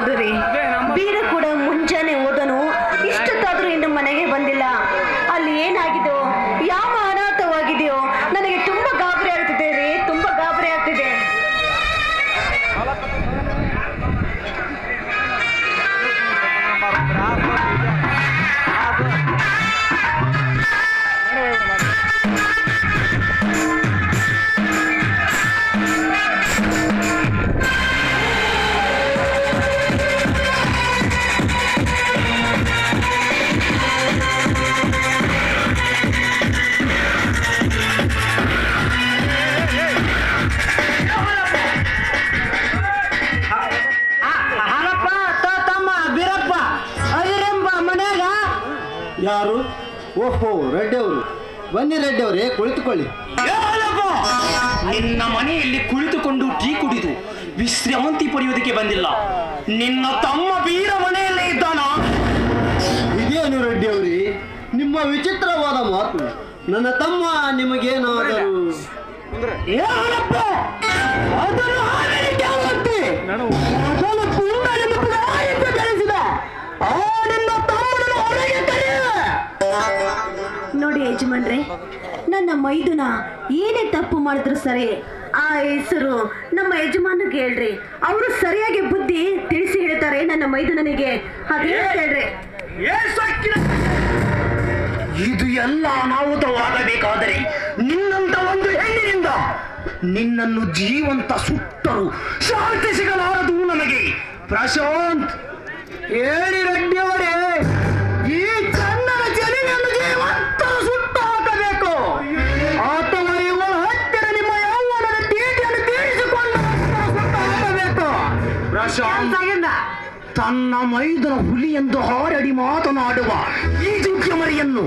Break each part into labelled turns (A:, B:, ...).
A: ಹೌದು ರೀ. ಬೀರ ಕೂಡ ಮುಂಜಾನೆ
B: ಯಾರು? ಓಹೋ ರೆಡ್ಡಿ ಅವರು ಬನ್ನಿ ರೆಡ್ಡಿ ಅವರೇ ಕುಳಿತುಕೊಳ್ಳಿ
C: ನಿನ್ನ ಮನೆಯಲ್ಲಿ ಕುಳಿತುಕೊಂಡು ಟೀ ಕುಡಿದು ವಿಶ್ರಾಂತಿ ಪಡೆಯುವುದಕ್ಕೆ ಬಂದಿಲ್ಲ. ನಿನ್ನ ತಮ್ಮ ಬೀರ ಮನೆಯಲ್ಲೇ ಇದ್ದಾನ?
B: ಇದೇನು ರೆಡ್ಡಿ ಅವರೇ ನಿಮ್ಮ ವಿಚಿತ್ರವಾದ ಮಾತು. ನನ್ನ ತಮ್ಮ ನಿಮಗೇನಾದರೂ
D: ಏನಪ್ಪ ಅದನ್ನು ನನ್ನ
A: ಮೈದುನ ಏನೇ ತಪ್ಪು ಮಾಡಿದ್ರು ಸರಿ ಆ ಹೆಸರು ನಮ್ಮ ಯಜಮಾನ ಹೇಳ್ರಿ. ಅವರು ಸರಿಯಾಗಿ ಬುದ್ಧಿ ತಿಳಿಸಿ ಹೇಳ್ತಾರೆ ನನ್ನ ಮೈದುನನಿಗೆ ಅದೇ ಹೇಳ್ರಿ.
C: ಇದು ಎಲ್ಲ ಅನಾಹುತವಾಗಬೇಕಾದರೆ ನಿನ್ನಂತ ಒಂದು ಹೆಣ್ಣಿನಿಂದ ನಿನ್ನನ್ನು ಜೀವಂತ ಸುಟ್ಟರು ಶಾಂತಿ ಸಿಗಲಾರದು ನನಗೆ. ಪ್ರಶಾಂತ್
D: ಹೇಳಿ ರೆಡ್ಡಿಯವರೇ
C: ತನ್ನ ಮೈದನ ಹುಲಿ ಎಂದು ಹಾರಡಿ ಮಾತನಾಡುವ ಈ ಮರಿಯನ್ನು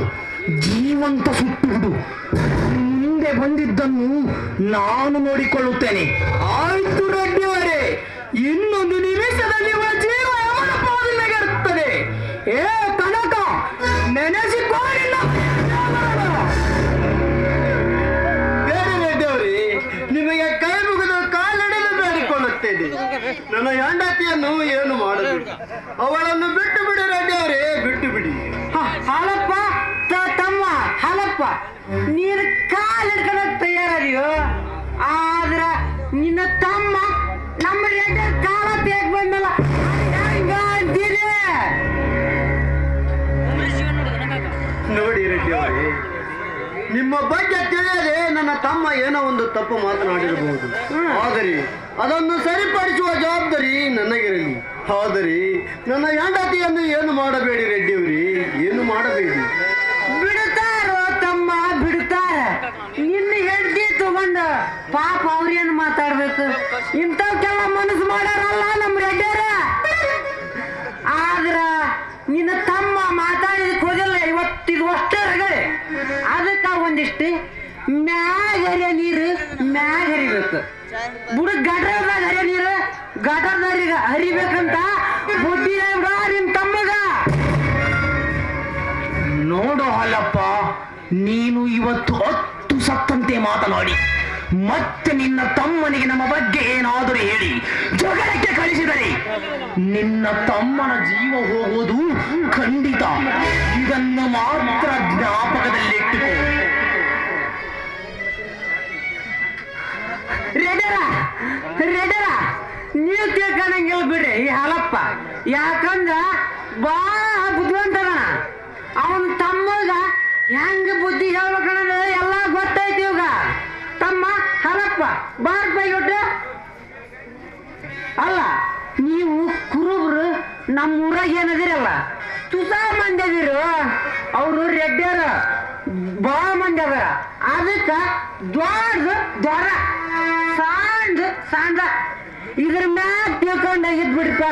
C: ಜೀವಂತ ಸುಟ್ಟುವುದು ಮುಂದೆ ಬಂದಿದ್ದನ್ನು ನಾನು ನೋಡಿಕೊಳ್ಳುತ್ತೇನೆ.
D: ಆಯ್ತು ರೆಡ್ಡಿಯವರೇ, ಇನ್ನೊಂದು ನಿಮಿಷದಲ್ಲಿ ಜೀವ ಏ ಕನಕ ನೆನೆಸಿಕೊಂಡಿಲ್ಲ
B: ಹೆಂಡತಿಯನ್ನು ಏನು ಮಾಡಬೇಕು? ಅವಳನ್ನು ಬಿಟ್ಟು ಬಿಡಿ ರೆಡ್ಡಿ ಅವರೇ ಬಿಟ್ಟು ಬಿಡಿ.
D: ಹಾಲಪ್ಪ ತ- ತಮ್ಮ ಹಾಲಪ್ಪ ನೀನು ಕಾಲ್ ಹಿಡ್ಕೊಳಕ್ ತಯಾರಾದಿಯೋ ಆದ್ರ ನಿನ್ನ ತಮ್ಮ ನಮ್ಮ ರೆಡ್ಡಿ ಕಾಲ ತೇಗ್ ಬಂದಲ್ಲ. ಅಂತೀರಿ?
B: ನೋಡಿ ರೆಡ್ಡಿ ಅವರೇ ನಿಮ್ಮ ಬಗ್ಗೆ ತಿಳಿಯದೆ ನನ್ನ ತಮ್ಮ ಏನೋ ಒಂದು ತಪ್ಪು ಮಾತನಾಡಿರಬಹುದು. ಆದರೆ ಅದನ್ನು ಸರಿಪಡಿಸುವ ಜವಾಬ್ದಾರಿ ನನಗಿರಲಿ. ಆದರೆ ನನ್ನ ಹೆಂಡತಿಯನ್ನು ಏನು ಮಾಡಬೇಡಿ ರೆಡ್ಡಿ ಅವರೇ ಏನು ಮಾಡಬೇಡಿ?
D: ಬಿಡುತ್ತಾರೋ ತಮ್ಮ ಬಿಡುತ್ತಾರ. ನಿನ್ನ ಹೆಂಡತಿ ತಗೊಂಡ ಪಾಪ ಅವ್ರೇನು ಮಾತಾಡ್ಬೇಕು? ಇಂಥವ್ಕೆಲ್ಲ ಒಂದಿಷ್ಟು ಮ್ಯಾಗ ಹರಿಯ ನೀರು ಮ್ಯಾಗ ಹರಿಬೇಕು ಬುಡ ಗಟರದಾಗ ಹರಿಯ ನೀರು ಗಡ್ರದಾರಿಗ ಹರಿಬೇಕಂತ ಬುದ್ಧಿ ನಿಮ್ ತಮ್ಮಗ.
C: ನೋಡು ಹಾಲಪ್ಪ ನೀನು ಇವತ್ತು ಹತ್ತು ಸತ್ತಂತೆ ಮಾತನಾಡಿ. ಮತ್ತೆ ನಿನ್ನ ತಮ್ಮನಿಗೆ ನಮ್ಮ ಬಗ್ಗೆ ಏನಾದರೂ ಹೇಳಿ. ಜಗಳಕ್ಕೆ ಕಳಿಸಿದರೆ ನಿನ್ನ ತಮ್ಮನ ಜೀವ ಹೋಗುವುದು
D: ರೆಡರ ನೀವು ತಿಳ್ಕೊಂಡಂಗಿಲ್ಲ ಬಿಡ್ರಿ, ಈ ಹಾಲಪ್ಪ ಯಾಕಂದ್ರ ಬಾಳ ಬುದ್ಧಿವಂತನ ಅವನ್ ತಮ್ಮಗ ಹೆಂಗ ಬುದ್ಧಿ ಹೇಳ್ಬೇಕನ್ನೋದು ಎಲ್ಲ ಗೊತ್ತೈತಿ ಇವಾಗ. ತಮ್ಮ ಹಾಲಪ್ಪ ಬಾರ್ ಬೈಗೊಟ್ಟು ಅಲ್ಲ, ನೀವು ಕುರುಬ್ರು ನಮ್ಮ ಊರಾಗ ಏನದಿರಲ್ಲ ತುಸಾ ಮಂದಿ ಅವರು ರೆಡ್ಡ್ಯಾರ ಭಾಳ ಮಂದಿ ಅದಾರ ಅದಕ್ಕ ದೊಡ್ಡ ದೊರ ಸಾಂಡ್ ಸಾಂಡ ಇದ್ರ ಮ್ಯಾಗ ತಿಳ್ಕೊಂಡಾಗಿದ್ ಬಿಡ್ಪ